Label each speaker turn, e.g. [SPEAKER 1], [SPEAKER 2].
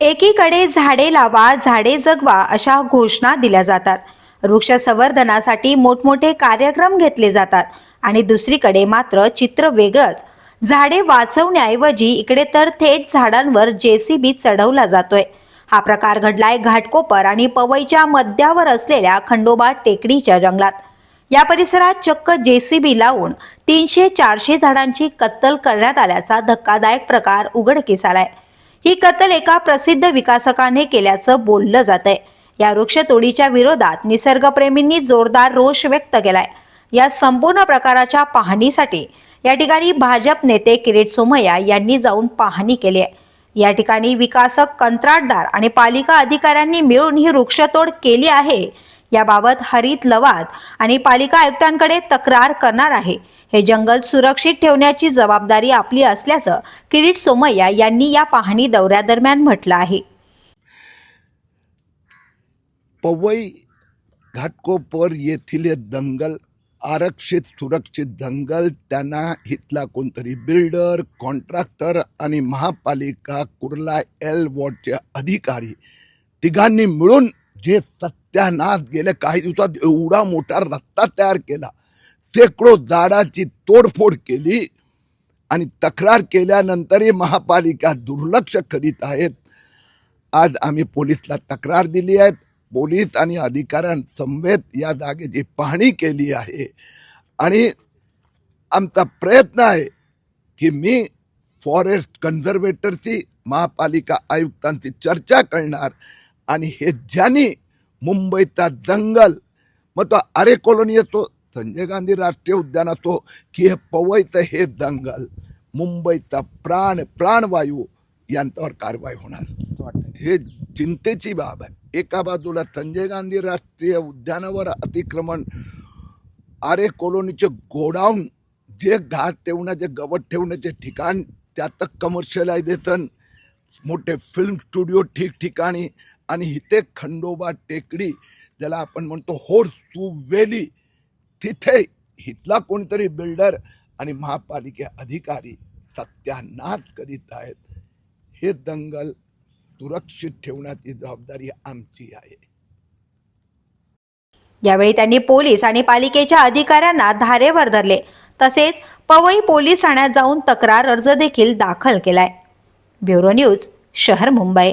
[SPEAKER 1] एकीकडे झाडे लावा झाडे जगवा अशा घोषणा दिल्या जातात. वृक्ष संवर्धनासाठी मोठमोठे कार्यक्रम घेतले जातात आणि दुसरीकडे मात्र चित्र वेगळंच. झाडे वाचवण्याऐवजी इकडे तर थेट झाडांवर जेसीबी चढवला जातोय. हा प्रकार घडलाय घाटकोपर आणि पवईच्या मध्यावर असलेल्या खंडोबा टेकडीच्या जंगलात. या परिसरात चक्क जेसीबी लावून तीनशे चारशे झाडांची कत्तल करण्यात आल्याचा धक्कादायक प्रकार उघडकीस आलाय. ही कत्तल एका प्रसिद्ध विकासकाने केल्याचं बोललं जात आहे या वृक्षतोडीच्या विरोधात निसर्गप्रेमींनी जोरदार रोष व्यक्त केलाय. या संपूर्ण प्रकाराच्या पाहणीसाठी या ठिकाणी भाजप नेते किरीट सोमय्या यांनी जाऊन पाहणी केली आहे. या ठिकाणी विकासक कंत्राटदार आणि पालिका अधिकाऱ्यांनी मिळून ही वृक्षतोड केली आहे याबाबत हरित लवाद आणि पालिका आयुक्तांकडे तक्रार करणार आहे. हे जंगल सुरक्षित ठेवण्याची जबाबदारी आपली असल्याचं किरीट सोमय्या यांनी या पाहणी दौऱ्यादरम्यान म्हटलं आहे.
[SPEAKER 2] पवई घाटकोपर येथील दंगल आरक्षित सुरक्षित दंगल त्यांना इथला कोणतरी बिल्डर कॉन्ट्रॅक्टर आणि महापालिका कुर्ला एल वॉर्डचे अधिकारी तिघांनी मिळून जे सत्यानाश गेल्या काही दिवसात एवढा मोठा रस्ता तयार केला. शेकडो झाडाची तोडफोड केली आणि तक्रार केल्यानंतरही महापालिका दुर्लक्ष करीत आहेत. आज आम्ही पोलीसला तक्रार दिली आहे. पोलीस आणि अधिकाऱ्यांसमवेत या जागेची पाहणी केली आहे. आणि आमचा प्रयत्न आहे की मी फॉरेस्ट कन्झर्वेटरशी महापालिका आयुक्तांची चर्चा करणार आणि हे ज्यांनी मुंबईचा जंगल मग तो आरे कॉलनी येतो. संजय गांधी राष्ट्रीय उद्यान तो की हे पवईचं हे जंगल मुंबईचा प्राण प्राणवायू यांच्यावर कारवाई होणार. हे चिंतेची बाब आहे. एका बाजूला संजय गांधी राष्ट्रीय उद्यानावर अतिक्रमण आरे कॉलनीचे गोडाऊन जे घास ठेवण्याचे गवत ठेवण्याचे ठिकाण त्यात कमर्शियलायझेशन मोठे फिल्म स्टुडिओ ठिकठिकाणी आणि इथे खंडोबा टेकडी ज्याला आपण म्हणतो होर वेली तिथे इथला कोणतरी बिल्डर आणि महापालिके अधिकारी सत्यानाश करीत आहेत. हे दंगल सुरक्षित ठेवण्याची जबाबदारी आमची आहे.
[SPEAKER 1] यावेळी त्यांनी पोलीस आणि पालिकेच्या अधिकाऱ्यांना धारेवर धरले. तसेच पवई पोलीस ठाण्यात जाऊन तक्रार अर्ज देखील दाखल केलाय. ब्युरो न्यूज शहर मुंबई.